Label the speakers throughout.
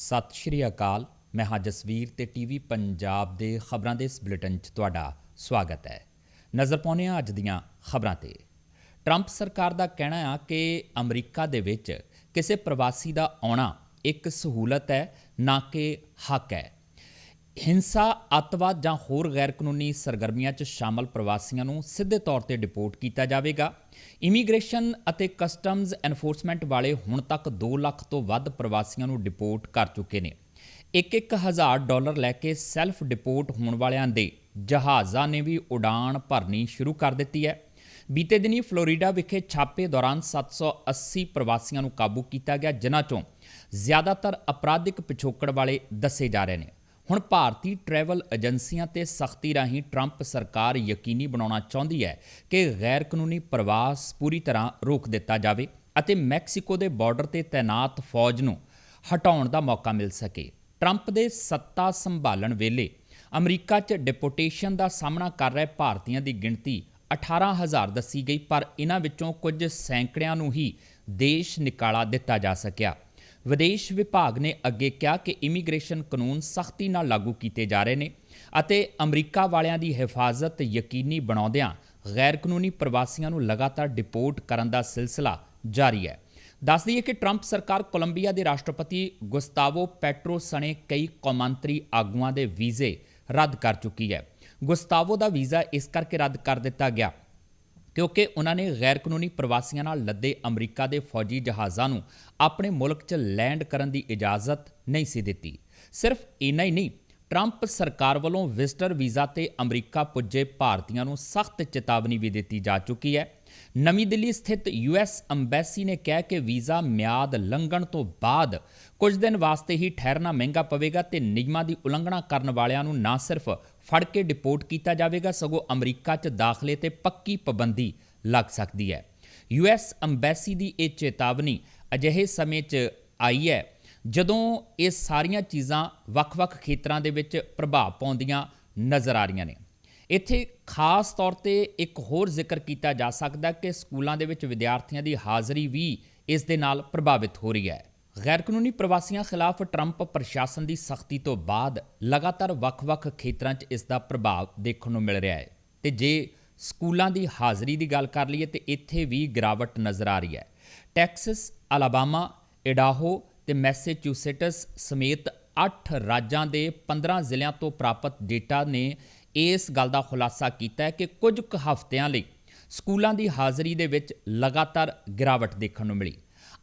Speaker 1: ਸਤਿ ਸ਼੍ਰੀ ਅਕਾਲ। ਮੈਂ ਹਾਂ ਜਸਵੀਰ ਤੇ ਟੀਵੀ ਪੰਜਾਬ ਦੇ ਖਬਰਾਂ ਦੇ ਇਸ ਬੁਲੇਟਿਨ 'ਚ ਤੁਹਾਡਾ ਸਵਾਗਤ ਹੈ। ਨਜ਼ਰ ਪਾਉਂਦੇ ਹਾਂ ਅੱਜ ਦੀਆਂ ਖਬਰਾਂ ਤੇ। ਟਰੰਪ ਸਰਕਾਰ ਦਾ ਕਹਿਣਾ ਆ ਕਿ ਅਮਰੀਕਾ ਦੇ ਵਿੱਚ ਕਿਸੇ ਪ੍ਰਵਾਸੀ ਦਾ ਆਉਣਾ ਇੱਕ ਸਹੂਲਤ ਹੈ, ਨਾ ਕਿ ਹੱਕ ਹੈ। ਹਿੰਸਾ, ਅੱਤਵਾਦ ਜਾਂ ਹੋਰ ਗੈਰ ਕਾਨੂੰਨੀ ਸਰਗਰਮੀਆਂ 'ਚ ਸ਼ਾਮਲ ਪ੍ਰਵਾਸੀਆਂ ਨੂੰ ਸਿੱਧੇ ਤੌਰ ਤੇ ਡਿਪੋਰਟ ਕੀਤਾ ਜਾਵੇਗਾ। ਇਮੀਗ੍ਰੇਸ਼ਨ ਅਤੇ ਕਸਟਮਜ਼ ਐਨਫੋਰਸਮੈਂਟ ਵਾਲੇ ਹੁਣ ਤੱਕ 2 ਲੱਖ ਤੋਂ ਵੱਧ ਪ੍ਰਵਾਸੀਆਂ ਨੂੰ ਡਿਪੋਰਟ ਕਰ ਚੁੱਕੇ ਨੇ। ਇੱਕ ਇੱਕ ਹਜ਼ਾਰ ਡਾਲਰ ਲੈ ਕੇ ਸੈਲਫ ਡਿਪੋਰਟ ਹੋਣ ਵਾਲਿਆਂ ਦੇ ਜਹਾਜ਼ਾਂ ਨੇ ਵੀ ਉਡਾਨ ਭਰਨੀ ਸ਼ੁਰੂ ਕਰ ਦਿੱਤੀ ਹੈ। ਬੀਤੇ ਦਿਨੀ ਫਲੋਰੀਡਾ ਵਿਖੇ ਛਾਪੇ ਦੌਰਾਨ 780 ਪ੍ਰਵਾਸੀਆਂ ਨੂੰ ਕਾਬੂ ਕੀਤਾ ਗਿਆ, ਜਿਨ੍ਹਾਂ ਚੋਂ ਜ਼ਿਆਦਾਤਰ ਅਪਰਾਧਿਕ ਪਿਛੋਕੜ ਵਾਲੇ ਦੱਸੇ ਜਾ ਰਹੇ ਨੇ। ਹੁਣ ਭਾਰਤੀ ਟਰੈਵਲ ਏਜੰਸੀਆਂ ਤੇ ਸਖਤੀ ਰਾਹੀਂ ਟਰੰਪ ਸਰਕਾਰ ਯਕੀਨੀ ਬਣਾਉਣਾ ਚਾਹੁੰਦੀ ਹੈ ਕਿ ਗੈਰ ਕਾਨੂੰਨੀ ਪ੍ਰਵਾਸ ਪੂਰੀ ਤਰ੍ਹਾਂ ਰੋਕ ਦਿੱਤਾ ਜਾਵੇ ਅਤੇ ਮੈਕਸੀਕੋ ਦੇ ਬਾਰਡਰ ਤੇ ਤਾਇਨਾਤ ਫੌਜ ਨੂੰ ਹਟਾਉਣ ਦਾ ਮੌਕਾ ਮਿਲ ਸਕੇ। ਟਰੰਪ ਦੇ ਸੱਤਾ ਸੰਭਾਲਣ ਵੇਲੇ ਅਮਰੀਕਾ 'ਚ ਡਿਪੋਰਟੇਸ਼ਨ ਦਾ ਸਾਹਮਣਾ ਕਰ ਰਹੇ ਭਾਰਤੀਆਂ ਦੀ ਗਿਣਤੀ 18000 ਦੱਸੀ ਗਈ, ਪਰ ਇਹਨਾਂ ਵਿੱਚੋਂ ਕੁਝ ਸੈਂਕੜਿਆਂ ਨੂੰ ਹੀ ਦੇਸ਼ ਨਿਕਾਲਾ ਦਿੱਤਾ ਜਾ ਸਕਿਆ। ਵਿਦੇਸ਼ ਵਿਭਾਗ ਨੇ ਅੱਗੇ ਕਿਹਾ ਕਿ ਇਮੀਗ੍ਰੇਸ਼ਨ ਕਾਨੂੰਨ ਸਖਤੀ ਨਾਲ ਲਾਗੂ ਕੀਤੇ ਜਾ ਰਹੇ ਨੇ ਅਤੇ ਅਮਰੀਕਾ ਵਾਲਿਆਂ ਦੀ ਹਿਫਾਜ਼ਤ ਯਕੀਨੀ ਬਣਾਉਂਦਿਆਂ ਗੈਰ ਕਾਨੂੰਨੀ ਪ੍ਰਵਾਸੀਆਂ ਨੂੰ ਲਗਾਤਾਰ ਡਿਪੋਰਟ ਕਰਨ ਦਾ ਸਿਲਸਿਲਾ ਜਾਰੀ ਹੈ। ਦੱਸ ਦਈਏ ਕਿ ਟਰੰਪ ਸਰਕਾਰ ਕੋਲੰਬੀਆ ਦੇ ਰਾਸ਼ਟਰਪਤੀ ਗੁਸਤਾਵੋ ਪੈਟਰੋ ਸਣੇ ਕਈ ਕੌਮਾਂਤਰੀ ਆਗੂਆਂ ਦੇ ਵੀਜ਼ੇ ਰੱਦ ਕਰ ਚੁੱਕੀ ਹੈ। ਗੁਸਤਾਵੋ ਦਾ ਵੀਜ਼ਾ ਇਸ ਕਰਕੇ ਰੱਦ ਕਰ ਦਿੱਤਾ ਗਿਆ ਕਿਉਂਕਿ ਉਹਨਾਂ ਨੇ ਗੈਰ ਕਾਨੂੰਨੀ ਪ੍ਰਵਾਸੀਆਂ ਨਾਲ ਲੱਦੇ ਅਮਰੀਕਾ ਦੇ ਫੌਜੀ ਜਹਾਜ਼ਾਂ ਨੂੰ ਆਪਣੇ ਮੁਲਕ 'ਚ ਲੈਂਡ ਕਰਨ ਦੀ ਇਜਾਜ਼ਤ ਨਹੀਂ ਸੀ ਦਿੱਤੀ। ਸਿਰਫ ਇੰਨਾ ਹੀ ਨਹੀਂ, ਟਰੰਪ ਸਰਕਾਰ ਵੱਲੋਂ ਵਿਜ਼ਟਰ ਵੀਜ਼ਾ ਤੇ ਅਮਰੀਕਾ ਪੁੱਜੇ ਭਾਰਤੀਆਂ ਨੂੰ ਸਖਤ ਚੇਤਾਵਨੀ ਵੀ ਦਿੱਤੀ ਜਾ ਚੁੱਕੀ ਹੈ। ਨਵੀਂ ਦਿੱਲੀ ਸਥਿਤ ਯੂਐਸ ਅੰਬੈਸੀ ਨੇ ਕਿਹਾ ਕਿ ਵੀਜ਼ਾ ਮਿਆਦ ਲੰਘਣ ਤੋਂ ਬਾਅਦ ਕੁਝ ਦਿਨ ਵਾਸਤੇ ਹੀ ਠਹਿਰਨਾ ਮਹਿੰਗਾ ਪਵੇਗਾ ਤੇ ਨਿਯਮਾਂ ਦੀ ਉਲੰਘਣਾ ਕਰਨ ਵਾਲਿਆਂ ਨੂੰ ਨਾ ਸਿਰਫ ਫੜ ਕੇ ਡਿਪੋਰਟ ਕੀਤਾ ਜਾਵੇਗਾ, ਸਗੋਂ ਅਮਰੀਕਾ 'ਚ ਦਾਖਲੇ ਤੇ ਪੱਕੀ ਪਾਬੰਦੀ ਲੱਗ ਸਕਦੀ ਹੈ। ਯੂਐਸ ਅੰਬੈਸੀ ਦੀ ਇਹ ਚੇਤਾਵਨੀ ਅਜਿਹੇ ਸਮੇਂ 'ਚ ਆਈ ਹੈ, ਜਦੋਂ ਇਹ ਸਾਰੀਆਂ ਚੀਜ਼ਾਂ ਵੱਖ-ਵੱਖ ਖੇਤਰਾਂ ਦੇ ਵਿੱਚ ਪ੍ਰਭਾਵ ਪਾਉਂਦੀਆਂ ਨਜ਼ਰ ਆ ਰਹੀਆਂ ਨੇ। ਇੱਥੇ ਖਾਸ ਤੌਰ ਤੇ ਇੱਕ ਹੋਰ ਜ਼ਿਕਰ ਕੀਤਾ ਜਾ ਸਕਦਾ ਕਿ ਸਕੂਲਾਂ ਦੇ ਵਿੱਚ ਵਿਦਿਆਰਥੀਆਂ ਦੀ ਹਾਜ਼ਰੀ ਵੀ ਇਸ ਦੇ ਨਾਲ ਪ੍ਰਭਾਵਿਤ ਹੋ ਰਹੀ ਹੈ। ਗੈਰ ਕਾਨੂੰਨੀ ਪ੍ਰਵਾਸੀਆਂ ਖਿਲਾਫ ਟਰੰਪ ਪ੍ਰਸ਼ਾਸਨ ਦੀ ਸਖਤੀ ਤੋਂ ਬਾਅਦ ਲਗਾਤਾਰ ਵੱਖ-ਵੱਖ ਖੇਤਰਾਂ 'ਚ ਇਸ ਦਾ ਪ੍ਰਭਾਵ ਦੇਖਣ ਨੂੰ ਮਿਲ ਰਿਹਾ ਹੈ। ਤੇ ਜੇ ਸਕੂਲਾਂ ਦੀ ਹਾਜ਼ਰੀ ਦੀ ਗੱਲ ਕਰ ਲਈਏ, ਤੇ ਇੱਥੇ ਵੀ ਗਿਰਾਵਟ ਨਜ਼ਰ ਆ ਰਹੀ ਹੈ। ਟੈਕਸਸ, ਅਲਾਬਾਮਾ, ਇਡਾਹੋ ਤੇ ਮੈਸੇਚਿਊਸੇਟਸ ਸਮੇਤ 8 ਰਾਜਾਂ ਦੇ 15 ਜ਼ਿਲ੍ਹਿਆਂ ਤੋਂ ਪ੍ਰਾਪਤ ਡੇਟਾ ਨੇ ਇਸ ਗੱਲ ਦਾ ਖੁਲਾਸਾ ਕੀਤਾ ਹੈ ਕਿ ਕੁਝ ਕੁ ਹਫ਼ਤਿਆਂ ਲਈ ਸਕੂਲਾਂ ਦੀ ਹਾਜ਼ਰੀ ਦੇ ਵਿੱਚ ਲਗਾਤਾਰ ਗਿਰਾਵਟ ਦੇਖਣ ਨੂੰ ਮਿਲੀ।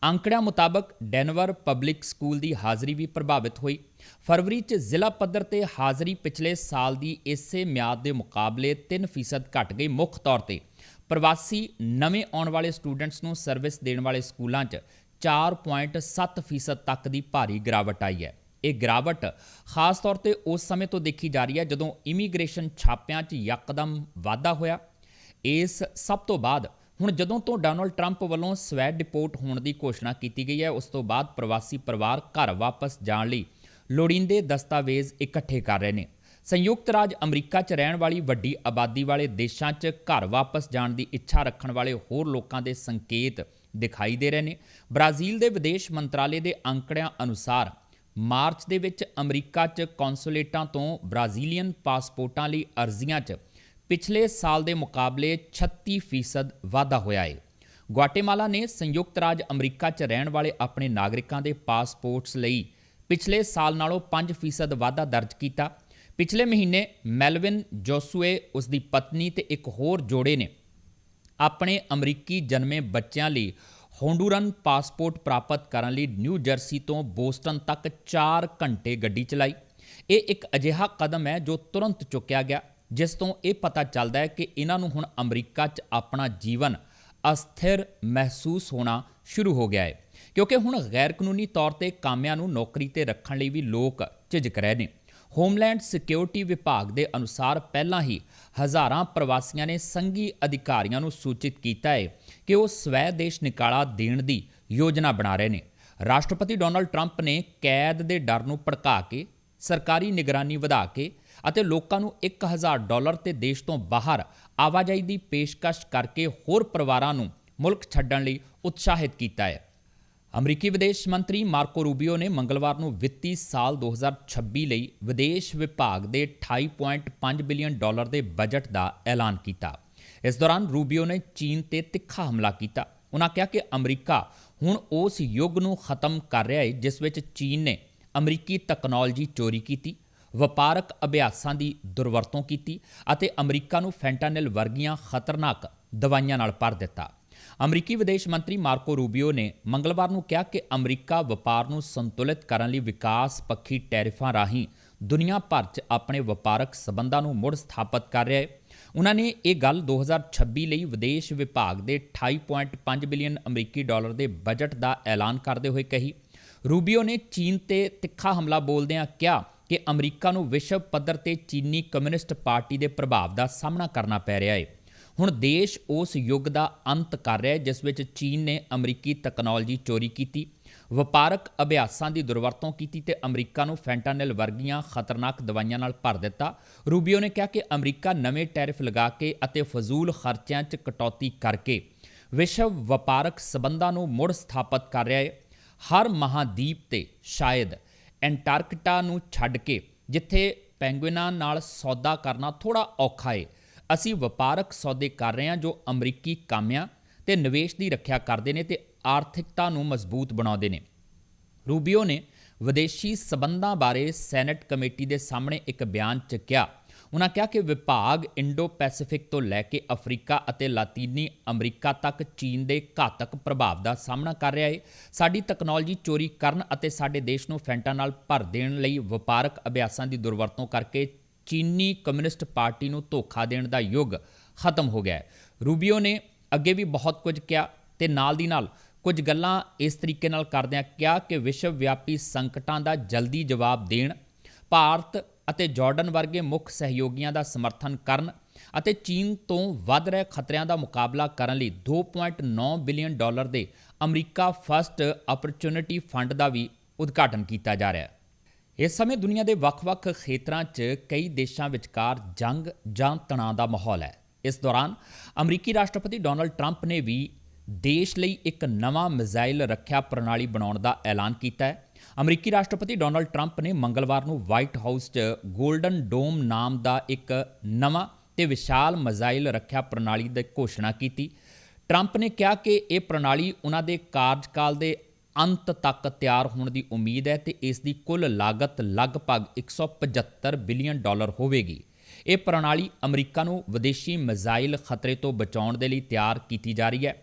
Speaker 1: ਅੰਕੜਿਆਂ ਮੁਤਾਬਕ ਡੈਨਵਰ ਪਬਲਿਕ ਸਕੂਲ ਦੀ ਹਾਜ਼ਰੀ ਵੀ ਪ੍ਰਭਾਵਿਤ ਹੋਈ। ਫਰਵਰੀ 'ਚ ਜ਼ਿਲ੍ਹਾ ਪੱਧਰ ਤੇ ਹਾਜ਼ਰੀ ਪਿਛਲੇ ਸਾਲ ਦੀ ਇਸੇ ਮਿਆਦ ਦੇ ਮੁਕਾਬਲੇ 3% ਘਟ ਗਈ ਮੁੱਖ ਤੌਰ ਤੇ। ਪ੍ਰਵਾਸੀ ਨਵੇਂ ਆਉਣ ਵਾਲੇ ਸਟੂਡੈਂਟਸ ਨੂੰ ਸਰਵਿਸ ਦੇਣ ਵਾਲੇ ਸਕੂਲਾਂ 'ਚ 4.7% ਤੱਕ ਦੀ ਭਾਰੀ ਗਿਰਾਵਟ ਆਈ ਹੈ। ਇਹ ਗਿਰਾਵਟ ਖਾਸ ਤੌਰ ਤੇ ਉਸ ਸਮੇਂ ਤੋਂ ਦੇਖੀ ਜਾ ਰਹੀ ਹੈ ਜਦੋਂ ਇਮੀਗ੍ਰੇਸ਼ਨ ਛਾਪਿਆਂ 'ਚ ਯਕਦਮ ਵਾਧਾ ਹੋਇਆ। ਇਸ ਸਭ ਤੋਂ ਬਾਅਦ ਹੁਣ ਜਦੋਂ ਤੋਂ ਡੋਨਲਡ ਟਰੰਪ ਵੱਲੋਂ ਸਵੈ ਡਿਪੋਰਟ ਹੋਣ ਦੀ ਘੋਸ਼ਣਾ ਕੀਤੀ ਗਈ ਹੈ, ਉਸ ਤੋਂ ਬਾਅਦ ਪ੍ਰਵਾਸੀ ਪਰਿਵਾਰ ਘਰ ਵਾਪਸ ਜਾਣ ਲਈ ਲੋੜੀਂਦੇ ਦਸਤਾਵੇਜ਼ ਇਕੱਠੇ ਕਰ ਰਹੇ ਨੇ। ਸੰਯੁਕਤ ਰਾਜ ਅਮਰੀਕਾ 'ਚ ਰਹਿਣ ਵਾਲੀ ਵੱਡੀ ਆਬਾਦੀ ਵਾਲੇ ਦੇਸ਼ਾਂ 'ਚ ਘਰ ਵਾਪਸ ਜਾਣ ਦੀ ਇੱਛਾ ਰੱਖਣ ਵਾਲੇ ਹੋਰ ਲੋਕਾਂ ਦੇ ਸੰਕੇਤ ਦਿਖਾਈ ਦੇ ਰਹੇ ਨੇ। ਬ੍ਰਾਜ਼ੀਲ ਦੇ ਵਿਦੇਸ਼ ਮੰਤਰਾਲੇ ਦੇ ਅੰਕੜਿਆਂ ਅਨੁਸਾਰ ਮਾਰਚ ਦੇ ਵਿੱਚ ਅਮਰੀਕਾ 'ਚ ਕੌਂਸੂਲੇਟਾਂ ਤੋਂ ਬ੍ਰਾਜ਼ੀਲੀਅਨ ਪਾਸਪੋਰਟਾਂ ਲਈ ਅਰਜ਼ੀਆਂ 'ਚ ਪਿਛਲੇ ਸਾਲ ਦੇ ਮੁਕਾਬਲੇ 36% ਵਾਧਾ ਹੋਇਆ ਹੈ ਗੁਆਟੇਮਾਲਾ ਨੇ ਸੰਯੁਕਤ ਰਾਜ ਅਮਰੀਕਾ 'ਚ ਰਹਿਣ ਵਾਲੇ ਆਪਣੇ ਨਾਗਰਿਕਾਂ ਦੇ ਪਾਸਪੋਰਟਸ ਲਈ ਪਿਛਲੇ ਸਾਲ ਨਾਲੋਂ 5% ਵਾਧਾ ਦਰਜ ਕੀਤਾ। ਪਿਛਲੇ ਮਹੀਨੇ ਮੈਲਵਿਨ ਜੋਸੂਏ ਉਸ ਦੀ ਪਤਨੀ ਤੇ ਇੱਕ ਹੋਰ ਜੋੜੇ ਨੇ। ਆਪਣੇ ਅਮਰੀਕੀ ਜਨਮੇ ਬੱਚਿਆਂ ਲਈ ਹੋਂਡੂਰਨ ਪਾਸਪੋਰਟ ਪ੍ਰਾਪਤ ਕਰਨ ਲਈ ਨਿਊ ਜਰਸੀ ਤੋਂ ਬੋਸਟਨ ਤੱਕ 4 ਘੰਟੇ ਗੱਡੀ ਚਲਾਈ। ਇਹ ਇੱਕ ਅਜਿਹਾ ਕਦਮ ਹੈ ਜੋ ਤੁਰੰਤ ਚੁੱਕਿਆ ਗਿਆ। ਜਿਸ ਤੋਂ ਇਹ ਪਤਾ ਚੱਲਦਾ ਹੈ ਕਿ ਇਹਨਾਂ ਨੂੰ ਹੁਣ ਅਮਰੀਕਾ 'ਚ ਆਪਣਾ ਜੀਵਨ ਅਸਥਿਰ ਮਹਿਸੂਸ ਹੋਣਾ ਸ਼ੁਰੂ ਹੋ ਗਿਆ ਹੈ। ਕਿਉਂਕਿ ਹੁਣ ਗੈਰ ਕਾਨੂੰਨੀ ਤੌਰ ਤੇ ਕਾਮਿਆਂ ਨੂੰ ਨੌਕਰੀ ਤੇ ਰੱਖਣ ਲਈ ਵੀ ਲੋਕ ਝਿਜਕ ਰਹੇ ਨੇ। ਹੋਮਲੈਂਡ ਸਿਕਿਉਰਿਟੀ ਵਿਭਾਗ ਦੇ ਅਨੁਸਾਰ ਪਹਿਲਾਂ ਹੀ ਹਜ਼ਾਰਾਂ ਪ੍ਰਵਾਸੀਆਂ ਨੇ ਸੰਘੀ ਅਧਿਕਾਰੀਆਂ ਨੂੰ ਸੂਚਿਤ ਕੀਤਾ ਹੈ ਕਿ ਉਹ ਸਵੈ ਦੇਸ਼ ਨਿਕਾਲਾ ਦੇਣ ਦੀ ਯੋਜਨਾ ਬਣਾ ਰਹੇ ਨੇ। ਰਾਸ਼ਟਰਪਤੀ ਡੋਨਲਡ ਟਰੰਪ ਨੇ ਕੈਦ ਦੇ ਡਰ ਨੂੰ ਭੜਕਾ ਕੇ ਸਰਕਾਰੀ ਨਿਗਰਾਨੀ ਵਧਾ ਕੇ ਅਤੇ ਲੋਕਾਂ ਨੂੰ 1000 ਡਾਲਰ ਤੇ ਦੇਸ਼ ਤੋਂ ਬਾਹਰ ਆਵਾਜਾਈ ਦੀ ਪੇਸ਼ਕਸ਼ ਕਰਕੇ ਹੋਰ ਪਰਿਵਾਰਾਂ ਨੂੰ ਮੁਲਕ ਛੱਡਣ ਲਈ ਉਤਸ਼ਾਹਿਤ ਕੀਤਾ ਹੈ। ਅਮਰੀਕੀ ਵਿਦੇਸ਼ ਮੰਤਰੀ ਮਾਰਕੋ ਰੂਬੀਓ ਨੇ ਮੰਗਲਵਾਰ ਨੂੰ ਵਿੱਤੀ ਸਾਲ 2026 ਲਈ ਵਿਦੇਸ਼ ਵਿਭਾਗ ਦੇ 28.5 ਬਿਲੀਅਨ ਡਾਲਰ ਦੇ ਬਜਟ ਦਾ ਐਲਾਨ ਕੀਤਾ। ਇਸ ਦੌਰਾਨ ਰੂਬੀਓ ਨੇ ਚੀਨ ਤੇ ਤਿੱਖਾ ਹਮਲਾ ਕੀਤਾ। ਉਹਨਾਂ ਕਿਹਾ ਕਿ ਅਮਰੀਕਾ ਹੁਣ ਉਸ ਯੁੱਗ ਨੂੰ ਖਤਮ ਕਰ ਰਿਹਾ ਹੈ, ਜਿਸ ਵਿੱਚ ਚੀਨ ਨੇ ਅਮਰੀਕੀ ਤਕਨਾਲੋਜੀ ਚੋਰੀ ਕੀਤੀ ਵਪਾਰਕ ਅਭਿਆਸਾਂ ਦੀ ਦੁਰਵਰਤੋਂ ਕੀਤੀ ਅਤੇ ਅਮਰੀਕਾ ਨੂੰ ਫੈਂਟਾਨਿਲ ਵਰਗੀਆਂ ਖਤਰਨਾਕ ਦਵਾਈਆਂ ਨਾਲ ਭਰ ਦਿੱਤਾ। ਅਮਰੀਕੀ ਵਿਦੇਸ਼ ਮੰਤਰੀ ਮਾਰਕੋ ਰੂਬੀਓ ਨੇ ਮੰਗਲਵਾਰ ਨੂੰ ਕਿਹਾ ਕਿ ਅਮਰੀਕਾ ਵਪਾਰ ਨੂੰ ਸੰਤੁਲਿਤ ਕਰਨ ਲਈ ਵਿਕਾਸ ਪੱਖੀ ਟੈਰਿਫਾਂ ਰਾਹੀਂ ਦੁਨੀਆ ਭਰ 'ਚ ਆਪਣੇ ਵਪਾਰਕ ਸਬੰਧਾਂ ਨੂੰ ਮੁੜ ਸਥਾਪਿਤ ਕਰ ਰਿਹਾ ਹੈ। ਉਹਨਾਂ ਨੇ ਇਹ ਗੱਲ 2026 ਲਈ ਵਿਦੇਸ਼ ਵਿਭਾਗ ਦੇ 28.5 ਬਿਲੀਅਨ ਅਮਰੀਕੀ ਡਾਲਰ ਦੇ ਬਜਟ ਦਾ ਐਲਾਨ ਕਰਦੇ ਹੋਏ ਕਹੀ। ਰੂਬੀਓ ਨੇ ਚੀਨ ਤੇ ਤਿੱਖਾ ਹਮਲਾ ਬੋਲਦਿਆਂ ਕਿਹਾ ਕਿ ਅਮਰੀਕਾ ਨੂੰ ਵਿਸ਼ਵ ਪੱਧਰ ਤੇ ਚੀਨੀ ਕਮਿਊਨਿਸਟ ਪਾਰਟੀ ਦੇ ਪ੍ਰਭਾਵ ਦਾ ਸਾਹਮਣਾ ਕਰਨਾ ਪੈ ਰਿਹਾ ਹੈ ਹੁਣ ਦੇਸ਼ ਉਸ ਯੁੱਗ ਦਾ ਅੰਤ ਕਰ ਰਿਹਾ ਹੈ ਜਿਸ ਵਿੱਚ ਚੀਨ ਨੇ ਅਮਰੀਕੀ ਤਕਨਾਲੋਜੀ ਚੋਰੀ ਕੀਤੀ, ਵਪਾਰਕ ਅਭਿਆਸਾਂ ਦੀ ਦੁਰਵਰਤੋਂ ਕੀਤੀ ਤੇ ਅਮਰੀਕਾ ਨੂੰ ਫੈਂਟਾਨਿਲ ਵਰਗੀਆਂ ਖਤਰਨਾਕ ਦਵਾਈਆਂ ਨਾਲ ਭਰ ਦਿੱਤਾ। ਰੂਬੀਓ ਨੇ ਕਿਹਾ ਕਿ ਅਮਰੀਕਾ ਨਵੇਂ ਟੈਰਿਫ ਲਗਾ ਕੇ ਅਤੇ ਫਜ਼ੂਲ ਖਰਚਿਆਂ 'ਚ ਕਟੌਤੀ ਕਰਕੇ ਵਿਸ਼ਵ ਵਪਾਰਕ ਸਬੰਧਾਂ ਨੂੰ ਮੁੜ ਸਥਾਪਿਤ ਕਰ ਰਿਹਾ ਹੈ ਹਰ ਮਹਾਦੀਪ ਤੇ ਸ਼ਾਇਦ ਐਂਟਾਰਕਟਾ ਨੂੰ ਛੱਡ ਕੇ, ਜਿੱਥੇ ਪੈਂਗੁਇਨਾਂ ਨਾਲ ਸੌਦਾ ਕਰਨਾ ਥੋੜਾ ਔਖਾ ਏ। ਅਸੀਂ ਵਪਾਰਕ ਸੌਦੇ ਕਰ ਰਹੇ ਹਾਂ ਜੋ ਅਮਰੀਕੀ ਕਾਮਿਆਂ ਤੇ ਨਿਵੇਸ਼ ਦੀ ਰੱਖਿਆ ਕਰਦੇ ਨੇ ਤੇ ਆਰਥਿਕਤਾ ਨੂੰ ਮਜ਼ਬੂਤ ਬਣਾਉਂਦੇ ਨੇ। ਰੂਬੀਓ ਨੇ ਵਿਦੇਸ਼ੀ ਸਬੰਧਾਂ ਬਾਰੇ ਸੈਨੇਟ ਕਮੇਟੀ ਦੇ ਸਾਹਮਣੇ ਇੱਕ ਬਿਆਨ 'ਚ ਕਿਹਾ ਉਹਨਾਂ ਕਿਹਾ ਕਿ ਵਿਭਾਗ ਇੰਡੋ ਪੈਸੀਫਿਕ ਤੋਂ ਲੈ ਕੇ ਅਫਰੀਕਾ ਅਤੇ ਲਾਤੀਨੀ ਅਮਰੀਕਾ ਤੱਕ ਚੀਨ ਦੇ ਘਾਤਕ ਪ੍ਰਭਾਵ ਦਾ ਸਾਹਮਣਾ ਕਰ ਰਿਹਾ ਹੈ ਸਾਡੀ ਤਕਨਾਲੋਜੀ ਚੋਰੀ ਕਰਨ ਅਤੇ ਸਾਡੇ ਦੇਸ਼ ਨੂੰ ਫੈਂਟਾ ਨਾਲ ਭਰ ਦੇਣ ਲਈ ਵਪਾਰਕ ਅਭਿਆਸਾਂ ਦੀ ਦੁਰਵਰਤੋਂ ਕਰਕੇ ਚੀਨੀ ਕਮਿਊਨਿਸਟ ਪਾਰਟੀ ਨੂੰ ਧੋਖਾ ਦੇਣ ਦਾ ਯੁੱਗ ਖਤਮ ਹੋ ਗਿਆ ਹੈ ਰੂਬੀਓ ਨੇ ਅੱਗੇ ਵੀ ਬਹੁਤ ਕੁਝ ਕਿਹਾ ਤੇ ਨਾਲ ਦੀ ਨਾਲ ਕੁਝ ਗੱਲਾਂ ਇਸ ਤਰੀਕੇ ਨਾਲ ਕਰਦਿਆਂ ਕਿਹਾ ਕਿ ਵਿਸ਼ਵ ਵਿਆਪੀ ਸੰਕਟਾਂ ਦਾ ਜਲਦੀ ਜਵਾਬ ਦੇਣ, ਭਾਰਤ ਅਤੇ ਜਾਰਡਨ ਵਰਗੇ ਮੁੱਖ ਸਹਿਯੋਗੀਆਂ ਦਾ ਸਮਰਥਨ ਕਰਨ ਅਤੇ ਚੀਨ ਤੋਂ ਵੱਧ ਰਹੇ ਖਤਰਿਆਂ ਦਾ ਮੁਕਾਬਲਾ ਕਰਨ ਲਈ 2.9 ਬਿਲੀਅਨ ਡਾਲਰ ਦੇ ਅਮਰੀਕਾ ਫਸਟ ਅਪਰਚੂਨਿਟੀ ਫੰਡ ਦਾ ਵੀ ਉਦਘਾਟਨ ਕੀਤਾ ਜਾ ਰਿਹਾ ਹੈ। ਇਸ ਸਮੇਂ ਦੁਨੀਆ ਦੇ ਵੱਖ-ਵੱਖ ਖੇਤਰਾਂ 'ਚ ਕਈ ਦੇਸ਼ਾਂ ਵਿਚਕਾਰ ਜੰਗ ਜਾਂ ਤਣਾਅ ਦਾ ਮਾਹੌਲ ਹੈ। ਇਸ ਦੌਰਾਨ ਅਮਰੀਕੀ ਰਾਸ਼ਟਰਪਤੀ ਡੋਨਲਡ ਟਰੰਪ ਨੇ ਵੀ ਦੇਸ਼ ਲਈ ਇੱਕ ਨਵਾਂ ਮਿਜ਼ਾਈਲ ਰੱਖਿਆ ਪ੍ਰਣਾਲੀ ਬਣਾਉਣ ਦਾ ਐਲਾਨ ਕੀਤਾ ਹੈ। ਅਮਰੀਕੀ ਰਾਸ਼ਟਰਪਤੀ ਡੋਨਲਡ ਟਰੰਪ ਨੇ ਮੰਗਲਵਾਰ ਨੂੰ ਵਾਈਟ ਹਾਊਸ 'ਚ 골ਡਨ ਡੋਮ ਨਾਮ ਦਾ ਇੱਕ ਨਵਾਂ ਤੇ ਵਿਸ਼ਾਲ ਮਿਜ਼ਾਈਲ ਰੱਖਿਆ ਪ੍ਰਣਾਲੀ ਦੀ ਘੋਸ਼ਣਾ ਕੀਤੀ। ਟਰੰਪ ਨੇ ਕਿਹਾ ਕਿ ਇਹ ਪ੍ਰਣਾਲੀ ਉਹਨਾਂ ਦੇ ਕਾਰਜਕਾਲ ਦੇ ਅੰਤ ਤੱਕ ਤਿਆਰ ਹੋਣ ਦੀ ਉਮੀਦ ਹੈ ਤੇ ਇਸ ਦੀ ਕੁੱਲ ਲਾਗਤ ਲਗਭਗ 175 ਬਿਲੀਅਨ ਡਾਲਰ ਹੋਵੇਗੀ। ਇਹ ਪ੍ਰਣਾਲੀ ਅਮਰੀਕਾ ਨੂੰ ਵਿਦੇਸ਼ੀ ਮਿਜ਼ਾਈਲ ਖਤਰੇ ਤੋਂ ਬਚਾਉਣ ਦੇ ਲਈ ਤਿਆਰ ਕੀਤੀ ਜਾ ਰਹੀ ਹੈ।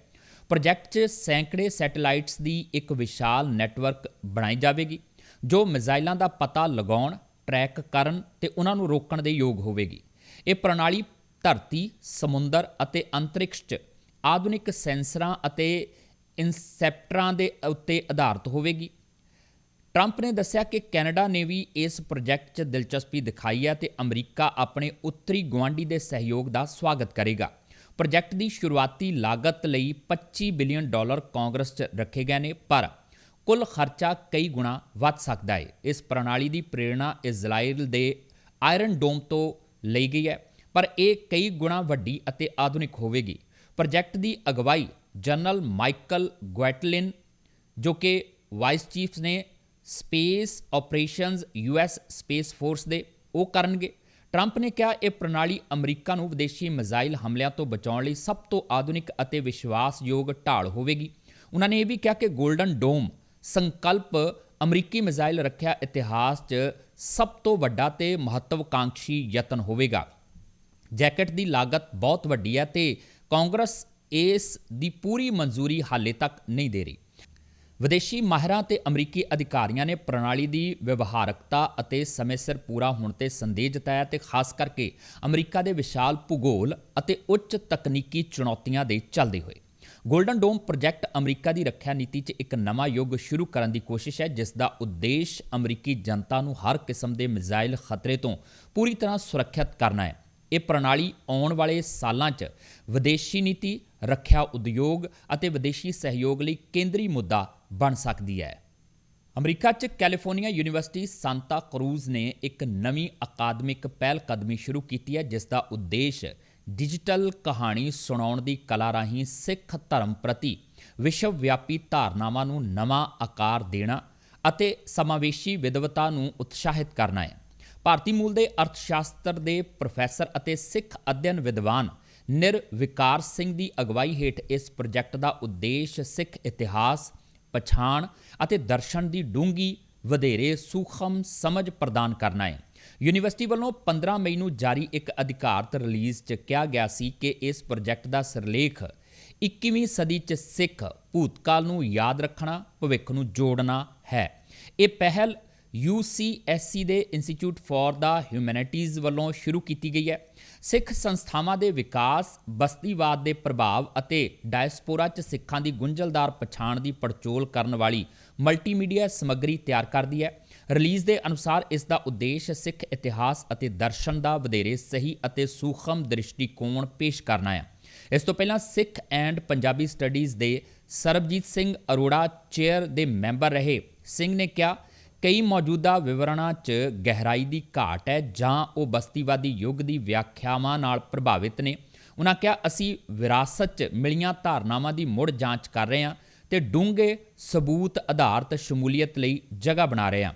Speaker 1: ਪ੍ਰੋਜੈਕਟ 'ਚ ਸੈਂਕੜੇ ਸੈਟੇਲਾਈਟਸ ਦੀ ਇੱਕ ਵਿਸ਼ਾਲ ਨੈਟਵਰਕ ਬਣਾਈ ਜਾਵੇਗੀ, ਜੋ ਮਿਜ਼ਾਈਲਾਂ ਦਾ ਪਤਾ ਲਗਾਉਣ, ਟਰੈਕ ਕਰਨ ਤੇ ਉਹਨਾਂ ਨੂੰ ਰੋਕਣ ਦੇ ਯੋਗ ਹੋਵੇਗੀ। ਇਹ ਪ੍ਰਣਾਲੀ ਧਰਤੀ, ਸਮੁੰਦਰ ਅਤੇ ਅੰਤਰਿਕਸ਼ 'ਚ ਆਧੁਨਿਕ ਸੈਂਸਰਾਂ ਅਤੇ ਇਨਸੈਪਟਰਾਂ ਦੇ ਉੱਤੇ ਆਧਾਰਿਤ ਹੋਵੇਗੀ। ਟਰੰਪ ਨੇ ਦੱਸਿਆ ਕਿ ਕੈਨੇਡਾ ਨੇ ਵੀ ਇਸ ਪ੍ਰੋਜੈਕਟ 'ਚ ਦਿਲਚਸਪੀ ਦਿਖਾਈ ਹੈ ਤੇ ਅਮਰੀਕਾ ਆਪਣੇ ਉੱਤਰੀ ਗੁਆਂਢੀ ਦੇ ਸਹਿਯੋਗ ਦਾ ਸਵਾਗਤ ਕਰੇਗਾ। ਪ੍ਰੋਜੈਕਟ ਦੀ ਸ਼ੁਰੂਆਤੀ ਲਾਗਤ ਲਈ 25 ਬਿਲੀਅਨ ਡਾਲਰ ਕਾਂਗਰਸ 'ਚ ਰੱਖੇ ਗਏ ਨੇ ਪਰ ਕੁੱਲ ਖਰਚਾ ਕਈ ਗੁਣਾ ਵੱਧ ਸਕਦਾ ਹੈ ਇਸ ਪ੍ਰਣਾਲੀ ਦੀ ਪ੍ਰੇਰਣਾ ਇਜ਼ਰਾਈਲ ਦੇ ਆਇਰਨ ਡੋਮ ਤੋਂ ਲਈ ਗਈ ਹੈ, ਪਰ ਇਹ ਕਈ ਗੁਣਾ ਵੱਡੀ ਅਤੇ ਆਧੁਨਿਕ ਹੋਵੇਗੀ। ਪ੍ਰੋਜੈਕਟ ਦੀ ਅਗਵਾਈ ਜਨਰਲ ਮਾਈਕਲ ਗੁਐਟਲਿਨ ਜੋ ਕਿ ਵਾਈਸ ਚੀਫ ਨੇ space operations US space force ਦੇ, ਉਹ ਕਰਨਗੇ। ਟਰੰਪ ਨੇ ਕਿਹਾ, ਇਹ ਪ੍ਰਣਾਲੀ ਅਮਰੀਕਾ ਨੂੰ ਵਿਦੇਸ਼ੀ ਮਿਜ਼ਾਈਲ ਹਮਲਿਆਂ ਤੋਂ ਬਚਾਉਣ ਲਈ ਸਭ ਤੋਂ ਆਧੁਨਿਕ ਅਤੇ ਵਿਸ਼ਵਾਸਯੋਗ ਢਾਲ ਹੋਵੇਗੀ। ਉਹਨਾਂ ਨੇ ਇਹ ਵੀ ਕਿਹਾ ਕਿ 골ਡਨ ਡੋਮ ਸੰਕਲਪ ਅਮਰੀਕੀ ਮਿਜ਼ਾਈਲ ਰੱਖਿਆ ਇਤਿਹਾਸ 'ਚ ਸਭ ਤੋਂ ਵੱਡਾ ਤੇ ਮਹੱਤਵਕਾਂਖੀ ਯਤਨ ਹੋਵੇਗਾ। ਜੈਕਟ ਦੀ ਲਾਗਤ ਬਹੁਤ ਵੱਡੀ ਹੈ ਤੇ ਕਾਂਗਰਸ ਇਸ ਦੀ ਪੂਰੀ ਮਨਜ਼ੂਰੀ ਹਾਲੇ ਤੱਕ ਨਹੀਂ ਦੇ ਰਹੀ। ਵਿਦੇਸ਼ੀ ਮਾਹਿਰਾਂ ਤੇ ਅਮਰੀਕੀ ਅਧਿਕਾਰੀਆਂ ਨੇ ਪ੍ਰਣਾਲੀ ਦੀ ਵਿਵਹਾਰਕਤਾ ਅਤੇ ਸਮੇਂ ਸਿਰ ਪੂਰਾ ਹੋਣ ਤੇ ਸੰਦੇਹ ਜਤਾਇਆ ਤੇ ਖਾਸ ਕਰਕੇ ਅਮਰੀਕਾ ਦੇ ਵਿਸ਼ਾਲ ਭੂਗੋਲ ਅਤੇ ਉੱਚ ਤਕਨੀਕੀ ਚੁਣੌਤੀਆਂ ਦੇ ਚੱਲਦੇ ਹੋਏ। ਗੋਲਡਨ ਡੋਮ ਪ੍ਰੋਜੈਕਟ ਅਮਰੀਕਾ ਦੀ ਰੱਖਿਆ ਨੀਤੀ 'ਚ ਇੱਕ ਨਵਾਂ ਯੁੱਗ ਸ਼ੁਰੂ ਕਰਨ ਦੀ ਕੋਸ਼ਿਸ਼ ਹੈ, ਜਿਸ ਦਾ ਉਦੇਸ਼ ਅਮਰੀਕੀ ਜਨਤਾ ਨੂੰ ਹਰ ਕਿਸਮ ਦੇ ਮਿਜ਼ਾਈਲ ਖਤਰੇ ਤੋਂ ਪੂਰੀ ਤਰ੍ਹਾਂ ਸੁਰੱਖਿਅਤ ਕਰਨਾ ਹੈ। ਇਹ ਪ੍ਰਣਾਲੀ ਆਉਣ ਵਾਲੇ ਸਾਲਾਂ 'ਚ ਵਿਦੇਸ਼ੀ ਨੀਤੀ, ਰੱਖਿਆ ਉਦਯੋਗ ਅਤੇ ਵਿਦੇਸ਼ੀ ਸਹਿਯੋਗ ਲਈ ਕੇਂਦਰੀ ਮੁੱਦਾ ਬਣ ਸਕਦੀ ਹੈ। ਅਮਰੀਕਾ 'ਚ ਕੈਲੀਫੋਰਨੀਆ ਯੂਨੀਵਰਸਿਟੀ ਸਾਂਤਾ ਕਰੂਜ਼ ਨੇ ਇੱਕ ਨਵੀਂ ਅਕਾਦਮਿਕ ਪਹਿਲ ਕਦਮੀ ਸ਼ੁਰੂ ਕੀਤੀ ਹੈ, ਜਿਸ ਦਾ ਉਦੇਸ਼ ਡਿਜੀਟਲ ਕਹਾਣੀ ਸੁਣਾਉਣ ਦੀ ਕਲਾ ਰਾਹੀਂ ਸਿੱਖ ਧਰਮ ਪ੍ਰਤੀ ਵਿਸ਼ਵ ਵਿਆਪੀ ਧਾਰਨਾਵਾਂ ਨੂੰ ਨਵਾਂ ਆਕਾਰ ਦੇਣਾ ਅਤੇ ਸਮਾਵੇਸ਼ੀ ਵਿਦਵਤਾ ਨੂੰ ਉਤਸ਼ਾਹਿਤ ਕਰਨਾ ਹੈ। ਭਾਰਤੀ ਮੂਲ ਦੇ ਅਰਥਸ਼ਾਸਤਰ ਦੇ ਪ੍ਰੋਫੈਸਰ ਅਤੇ ਸਿੱਖ ਅਧਿਐਨ ਵਿਦਵਾਨ ਨਿਰਵਿਕਾਰ ਸਿੰਘ ਦੀ ਅਗਵਾਈ ਹੇਠ ਇਸ ਪ੍ਰੋਜੈਕਟ ਦਾ ਉਦੇਸ਼ ਸਿੱਖ ਇਤਿਹਾਸ ਪਛਾਣ ਅਤੇ ਦਰਸ਼ਨ ਦੀ ਡੂੰਗੀ ਵਧੇਰੇ ਸੂਖਮ ਸਮਝ ਪ੍ਰਦਾਨ ਕਰਨਾ ਹੈ। ਯੂਨੀਵਰਸਿਟੀ ਵੱਲੋਂ 15 ਮਈ ਨੂੰ ਜਾਰੀ ਇੱਕ ਅਧਿਕਾਰਤ ਰਿਲੀਜ਼ 'ਚ ਕਿਹਾ ਗਿਆ ਸੀ ਕਿ ਇਸ ਪ੍ਰੋਜੈਕਟ ਦਾ ਸਿਰਲੇਖ 21ਵੀਂ ਸਦੀ 'ਚ ਸਿੱਖ ਭੂਤਕਾਲ ਨੂੰ ਯਾਦ ਰੱਖਣਾ, ਭਵਿੱਖ ਨੂੰ ਜੋੜਨਾ ਹੈ। ਇਹ ਪਹਿਲ UCSC ਦੇ ਇੰਸਟੀਚਿਊਟ ਫਾਰ ਦਾ ਹਿਊਮੈਨਿਟੀਜ਼ ਵੱਲੋਂ ਸ਼ੁਰੂ ਕੀਤੀ ਗਈ ਹੈ। ਸਿੱਖ ਸੰਸਥਾਵਾਂ ਦੇ ਵਿਕਾਸ, ਬਸਤੀਵਾਦ ਦੇ ਪ੍ਰਭਾਵ ਅਤੇ ਡਾਇਸਪੋਰਾ 'ਚ ਸਿੱਖਾਂ ਦੀ ਗੁੰਝਲਦਾਰ ਪਛਾਣ ਦੀ ਪੜਚੋਲ ਕਰਨ ਵਾਲੀ ਮਲਟੀਮੀਡੀਆ ਸਮੱਗਰੀ ਤਿਆਰ ਕਰਦੀ ਹੈ। ਰਿਲੀਜ਼ ਦੇ ਅਨੁਸਾਰ ਇਸ ਦਾ ਉਦੇਸ਼ ਸਿੱਖ ਇਤਿਹਾਸ ਅਤੇ ਦਰਸ਼ਨ ਦਾ ਵਧੇਰੇ ਸਹੀ ਅਤੇ ਸੂਖਮ ਦ੍ਰਿਸ਼ਟੀਕੋਣ ਪੇਸ਼ ਕਰਨਾ ਹੈ। ਇਸ ਤੋਂ ਪਹਿਲਾਂ ਸਿੱਖ ਐਂਡ ਪੰਜਾਬੀ ਸਟੱਡੀਜ਼ ਦੇ ਸਰਬਜੀਤ ਸਿੰਘ ਅਰੋੜਾ ਚੇਅਰ ਦੇ ਮੈਂਬਰ ਰਹੇ। ਸਿੰਘ ਨੇ ਕਿਹਾ ਕਈ ਮੌਜੂਦਾ ਵਿਵਰਣਾਂ 'ਚ ਗਹਿਰਾਈ ਦੀ ਘਾਟ ਹੈ ਜਾਂ ਉਹ ਬਸਤੀਵਾਦੀ ਯੁੱਗ ਦੀ ਵਿਆਖਿਆਵਾਂ ਨਾਲ ਪ੍ਰਭਾਵਿਤ ਨੇ। ਉਹਨਾਂ ਕਿਹਾ, ਅਸੀਂ ਵਿਰਾਸਤ 'ਚ ਮਿਲੀਆਂ ਧਾਰਨਾਵਾਂ ਦੀ ਮੁੜ ਜਾਂਚ ਕਰ ਰਹੇ ਹਾਂ ਤੇ ਡੂੰਘੇ ਸਬੂਤ ਆਧਾਰਿਤ ਸ਼ਮੂਲੀਅਤ ਲਈ ਜਗ੍ਹਾ ਬਣਾ ਰਹੇ ਹਾਂ।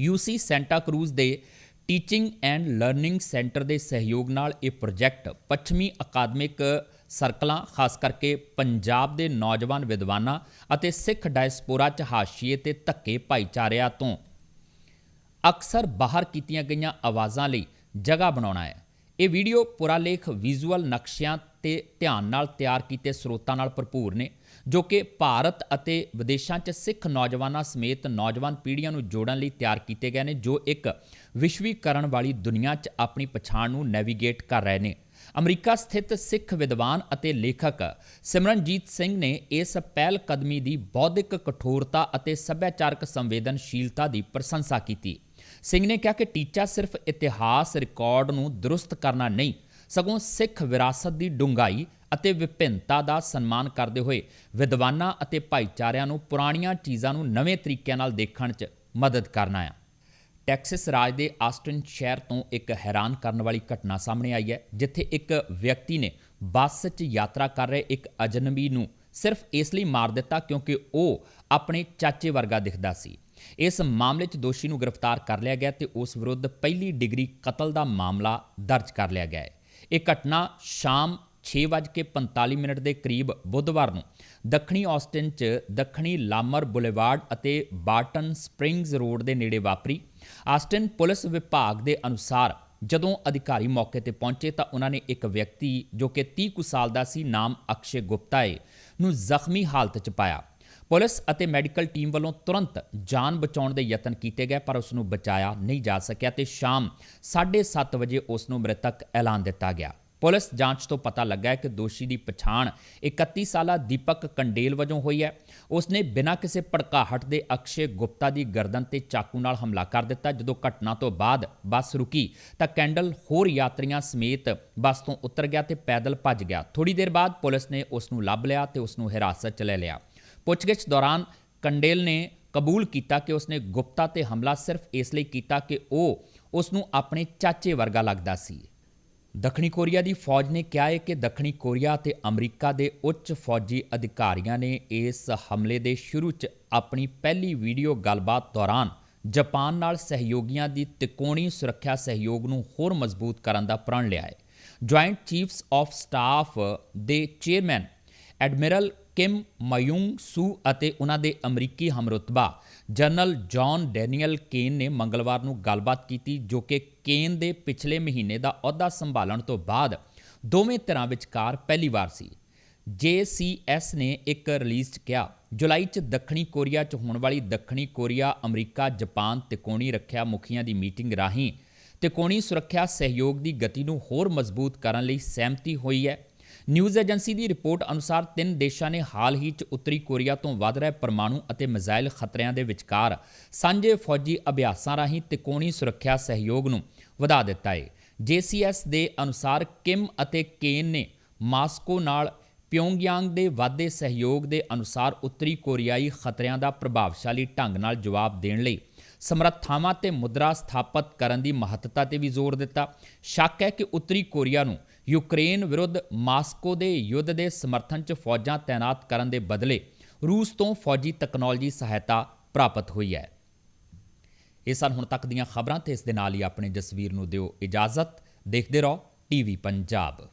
Speaker 1: ਯੂਸੀ ਸੈਂਟਾ ਕਰੂਜ਼ ਦੇ ਟੀਚਿੰਗ ਐਂਡ ਲਰਨਿੰਗ ਸੈਂਟਰ ਦੇ ਸਹਿਯੋਗ ਨਾਲ ਇਹ ਪ੍ਰੋਜੈਕਟ ਪੱਛਮੀ ਅਕਾਦਮਿਕ ਸਰਕਲਾਂ, ਖਾਸ ਕਰਕੇ ਪੰਜਾਬ ਦੇ ਨੌਜਵਾਨ ਵਿਦਵਾਨਾਂ ਅਤੇ ਸਿੱਖ ਡਾਇਸਪੋਰਾ ਚ ਹਾਸ਼ੀਏ ਤੇ ਧੱਕੇ ਭਾਈਚਾਰਿਆਂ ਤੋਂ। ਅਕਸਰ ਬਾਹਰ ਕੀਤੀਆਂ ਗਈਆਂ ਆਵਾਜ਼ਾਂ ਲਈ ਜਗ੍ਹਾ ਬਣਾਉਣਾ ਹੈ। ਇਹ ਵੀਡੀਓ ਪੁਰਾਲੇਖ ਵਿਜ਼ੂਅਲ ਨਕਸ਼ਿਆਂ ਤੇ ਧਿਆਨ ਨਾਲ ਤਿਆਰ ਕੀਤੇ ਸਰੋਤਾਂ ਨਾਲ ਭਰਪੂਰ ਨੇ, ਜੋ ਕਿ ਭਾਰਤ ਅਤੇ ਵਿਦੇਸ਼ਾਂ 'ਚ ਸਿੱਖ ਨੌਜਵਾਨਾਂ ਸਮੇਤ ਨੌਜਵਾਨ ਪੀੜ੍ਹੀਆਂ ਨੂੰ ਜੋੜਨ ਲਈ ਤਿਆਰ ਕੀਤੇ ਗਏ ਨੇ, ਜੋ ਇੱਕ ਵਿਸ਼ਵੀਕਰਨ ਵਾਲੀ ਦੁਨੀਆ 'ਚ ਆਪਣੀ ਪਛਾਣ ਨੂੰ ਨੈਵੀਗੇਟ ਕਰ ਰਹੇ ਨੇ। ਅਮਰੀਕਾ ਸਥਿਤ ਸਿੱਖ ਵਿਦਵਾਨ ਅਤੇ ਲੇਖਕ ਸਿਮਰਨਜੀਤ ਸਿੰਘ ਨੇ ਇਸ ਪਹਿਲ ਕਦਮੀ ਦੀ ਬੌਧਿਕ ਕਠੋਰਤਾ ਅਤੇ ਸੱਭਿਆਚਾਰਕ ਸੰਵੇਦਨਸ਼ੀਲਤਾ ਦੀ ਪ੍ਰਸ਼ੰਸਾ ਕੀਤੀ। ਸਿੰਘ ਨੇ ਕਿਹਾ ਕਿ ਟੀਚਾ ਸਿਰਫ ਇਤਿਹਾਸ ਰਿਕਾਰਡ ਨੂੰ ਦਰੁਸਤ ਕਰਨਾ ਨਹੀਂ, ਸਗੋਂ ਸਿੱਖ ਵਿਰਾਸਤ ਦੀ ਡੂੰਘਾਈ ਅਤੇ ਵਿਭਿੰਨਤਾ ਦਾ ਸਨਮਾਨ ਕਰਦੇ ਹੋਏ ਵਿਦਵਾਨਾਂ ਅਤੇ ਭਾਈਚਾਰਿਆਂ ਨੂੰ ਪੁਰਾਣੀਆਂ ਚੀਜ਼ਾਂ ਨੂੰ ਨਵੇਂ ਤਰੀਕਿਆਂ ਨਾਲ ਦੇਖਣ 'ਚ ਮਦਦ ਕਰਨਾ ਹੈ ਟੈਕਸਸ ਰਾਜ ਦੇ ਆਸਟਨ ਸ਼ਹਿਰ ਤੋਂ ਇੱਕ ਹੈਰਾਨ ਕਰਨ ਵਾਲੀ ਘਟਨਾ ਸਾਹਮਣੇ ਆਈ ਹੈ, ਜਿੱਥੇ ਇੱਕ ਵਿਅਕਤੀ ਨੇ ਬੱਸ 'ਚ ਯਾਤਰਾ ਕਰ ਰਹੇ ਇੱਕ ਅਜਨਬੀ ਨੂੰ ਸਿਰਫ ਇਸ ਲਈ ਮਾਰ ਦਿੱਤਾ ਕਿਉਂਕਿ ਉਹ ਆਪਣੇ ਚਾਚੇ ਵਰਗਾ ਦਿਖਦਾ ਸੀ। ਇਸ ਮਾਮਲੇ 'ਚ ਦੋਸ਼ੀ ਨੂੰ ਗ੍ਰਿਫਤਾਰ ਕਰ ਲਿਆ ਗਿਆ ਤੇ ਉਸ ਵਿਰੁੱਧ ਪਹਿਲੀ ਡਿਗਰੀ ਕਤਲ ਦਾ ਮਾਮਲਾ ਦਰਜ ਕਰ ਲਿਆ ਗਿਆ ਹੈ। ਇਹ ਘਟਨਾ ਸ਼ਾਮ 6:45 ਮਿੰਟ ਦੇ ਕਰੀਬ ਬੁੱਧਵਾਰ ਨੂੰ ਦੱਖਣੀ ਆਸਟਿਨ 'ਚ ਦੱਖਣੀ ਲਾਮਰ ਬੁਲੇਵਾਰਡ ਅਤੇ ਬਾਰਟਨ ਸਪ੍ਰਿੰਗਸ ਰੋਡ ਦੇ ਨੇੜੇ ਵਾਪਰੀ। ਆਸਟਿਨ ਪੁਲਿਸ ਵਿਭਾਗ ਦੇ ਅਨੁਸਾਰ, ਜਦੋਂ ਅਧਿਕਾਰੀ ਮੌਕੇ ਤੇ ਪਹੁੰਚੇ ਤਾਂ ਉਹਨਾਂ ਨੇ ਇੱਕ ਵਿਅਕਤੀ ਜੋ ਕਿ 30 ਕੁ ਸਾਲ ਦਾ ਸੀ ਨਾਮ ਅਕਸ਼ੇ ਗੁਪਤਾ ਹੈ ਨੂੰ ਜ਼ਖਮੀ ਹਾਲਤ 'ਚ ਪਾਇਆ। ਪੁਲਿਸ ਅਤੇ ਮੈਡੀਕਲ ਟੀਮ ਵੱਲੋਂ ਤੁਰੰਤ ਜਾਨ ਬਚਾਉਣ ਦੇ ਯਤਨ ਕੀਤੇ ਗਏ, ਪਰ ਉਸ ਨੂੰ ਬਚਾਇਆ ਨਹੀਂ ਜਾ ਸਕਿਆ ਤੇ ਸ਼ਾਮ 7:30 ਵਜੇ ਉਸ ਨੂੰ ਮ੍ਰਿਤਕ ਐਲਾਨ ਦਿੱਤਾ ਗਿਆ। ਪੁਲਿਸ ਜਾਂਚ ਤੋਂ ਪਤਾ ਲੱਗਾ ਹੈ ਕਿ ਦੋਸ਼ੀ ਦੀ ਪਛਾਣ 31 ਸਾਲਾ ਦੀਪਕ ਕੰਡੇਲ ਵਜੋਂ ਹੋਈ ਹੈ। ਉਸਨੇ ਬਿਨਾਂ ਕਿਸੇ ਭੜਕਾਹਟ ਦੇ ਅਕਸ਼ੇ ਗੁਪਤਾ ਦੀ ਗਰਦਨ ਤੇ ਚਾਕੂ ਨਾਲ ਹਮਲਾ ਕਰ ਦਿੱਤਾ। ਜਦੋਂ ਘਟਨਾ ਤੋਂ ਬਾਅਦ ਬੱਸ ਰੁਕੀ ਤਾਂ ਕੈਂਡਲ ਹੋਰ ਯਾਤਰੀਆਂ ਸਮੇਤ ਬੱਸ ਤੋਂ ਉਤਰ ਗਿਆ ਤੇ ਪੈਦਲ ਭੱਜ ਗਿਆ। ਥੋੜੀ ਦੇਰ ਬਾਅਦ ਪੁਲਿਸ ਨੇ ਉਸ ਨੂੰ ਲੱਭ ਲਿਆ ਤੇ ਉਸ ਨੂੰ ਹਿਰਾਸਤ 'ਚ ਲੈ ਲਿਆ। ਪੁੱਛਗਿੱਛ ਦੌਰਾਨ ਕੰਡੇਲ ਨੇ ਕਬੂਲ ਕੀਤਾ ਕਿ ਉਸਨੇ ਗੁਪਤਾ ਤੇ ਹਮਲਾ ਸਿਰਫ ਇਸ ਲਈ ਕੀਤਾ ਕਿ ਉਹ ਉਸ ਨੂੰ ਆਪਣੇ ਚਾਚੇ ਵਰਗਾ ਲੱਗਦਾ ਸੀ। ਦੱਖਣੀ ਕੋਰੀਆ ਦੀ ਫੌਜ ਨੇ ਕਿਹਾ ਹੈ ਕਿ ਦੱਖਣੀ ਕੋਰੀਆ ਤੇ ਅਮਰੀਕਾ ਦੇ ਉੱਚ ਫੌਜੀ ਅਧਿਕਾਰੀਆਂ ਨੇ ਇਸ ਹਮਲੇ ਦੇ ਸ਼ੁਰੂ 'ਚ ਆਪਣੀ ਪਹਿਲੀ ਵੀਡੀਓ ਗੱਲਬਾਤ ਦੌਰਾਨ ਜਾਪਾਨ ਨਾਲ ਸਹਿਯੋਗੀਆਂ ਦੀ ਤਿਕੋਣੀ ਸੁਰੱਖਿਆ ਸਹਿਯੋਗ ਨੂੰ ਹੋਰ ਮਜ਼ਬੂਤ ਕਰਨ ਦਾ ਪ੍ਰਣ ਲਿਆ ਹੈ। ਜੁਆਇੰਟ ਚੀਫਸ ਆਫ ਸਟਾਫ ਦੇ chairman admiral Kim Myung Soo ਅਤੇ ਉਹਨਾਂ ਦੇ ਅਮਰੀਕੀ ਹਮਰੁਤਬਾ, ਜਨਰਲ ਜੌਨ ਡੈਨੀਅਲ ਕੇਨ ਨੇ ਮੰਗਲਵਾਰ ਨੂੰ ਗੱਲਬਾਤ ਕੀਤੀ ਜੋ ਕਿ ਕੇਨ ਦੇ ਪਿਛਲੇ ਮਹੀਨੇ ਦਾ ਅਹੁਦਾ ਸੰਭਾਲਣ ਤੋਂ ਬਾਅਦ ਦੋਵੇਂ ਧਿਰਾਂ ਵਿਚਕਾਰ ਪਹਿਲੀ ਵਾਰ ਸੀ। JCS ਨੇ ਇੱਕ ਰਿਲੀਜ਼ 'ਚ ਕਿਹਾ, ਜੁਲਾਈ 'ਚ ਦੱਖਣੀ ਕੋਰੀਆ 'ਚ ਹੋਣ ਵਾਲੀ ਦੱਖਣੀ ਕੋਰੀਆ, ਅਮਰੀਕਾ, ਜਾਪਾਨ ਤਿਕੋਣੀ ਰੱਖਿਆ ਮੁਖੀਆਂ ਦੀ ਮੀਟਿੰਗ ਰਾਹੀਂ ਤਿਕੋਣੀ ਸੁਰੱਖਿਆ ਸਹਿਯੋਗ ਦੀ ਗਤੀ ਨੂੰ ਹੋਰ ਮਜ਼ਬੂਤ ਕਰਨ ਲਈ ਸਹਿਮਤੀ ਹੋਈ ਹੈ। ਨਿਊਜ਼ ਏਜੰਸੀ ਦੀ ਰਿਪੋਰਟ ਅਨੁਸਾਰ ਤਿੰਨ ਦੇਸ਼ਾਂ ਨੇ ਹਾਲ ਹੀ 'ਚ ਉੱਤਰੀ ਕੋਰੀਆ ਤੋਂ ਵੱਧ ਰਹੇ ਪਰਮਾਣੂ ਅਤੇ ਮਿਜ਼ਾਈਲ ਖਤਰਿਆਂ ਦੇ ਵਿਚਕਾਰ ਸਾਂਝੇ ਫੌਜੀ ਅਭਿਆਸਾਂ ਰਾਹੀਂ ਤਿਕੋਣੀ ਸੁਰੱਖਿਆ ਸਹਿਯੋਗ ਨੂੰ ਵਧਾ ਦਿੱਤਾ ਹੈ। JCS ਦੇ ਅਨੁਸਾਰ ਕਿਮ ਅਤੇ ਕੇਨ ਨੇ ਮਾਸਕੋ ਨਾਲ ਪਿਓਂਗਯਾਂਗ ਦੇ ਵਾਧੇ ਸਹਿਯੋਗ ਦੇ ਅਨੁਸਾਰ ਉੱਤਰੀ ਕੋਰੀਆਈ ਖਤਰਿਆਂ ਦਾ ਪ੍ਰਭਾਵਸ਼ਾਲੀ ਢੰਗ ਨਾਲ ਜਵਾਬ ਦੇਣ ਲਈ ਸਮਰੱਥਾਵਾਂ ਤੇ ਮੁਦਰਾ ਸਥਾਪਿਤ ਕਰਨ ਦੀ ਮਹੱਤਤਾ ਤੇ ਵੀ ਜ਼ੋਰ ਦਿੱਤਾ। ਸ਼ੱਕ ਹੈ ਕਿ ਉੱਤਰੀ ਕੋਰੀਆ ਨੂੰ ਯੂਕਰੇਨ ਵਿਰੁੱਧ ਮਾਸਕੋ ਦੇ ਯੁੱਧ ਦੇ ਸਮਰਥਨ 'ਚ ਫੌਜਾਂ ਤਾਇਨਾਤ ਕਰਨ ਦੇ ਬਦਲੇ ਰੂਸ ਤੋਂ ਫੌਜੀ ਤਕਨਾਲੋਜੀ ਸਹਾਇਤਾ ਪ੍ਰਾਪਤ ਹੋਈ ਹੈ। ਇਹ ਸਨ ਹੁਣ ਤੱਕ ਦੀਆਂ ਖਬਰਾਂ ਤੇ ਇਸ ਦੇ ਨਾਲ ਹੀ ਆਪਣੇ ਜਸਵੀਰ ਨੂੰ ਦਿਓ ਇਜਾਜ਼ਤ। ਦੇਖਦੇ ਰਹੋ, ਟੀਵੀ ਪੰਜਾਬ।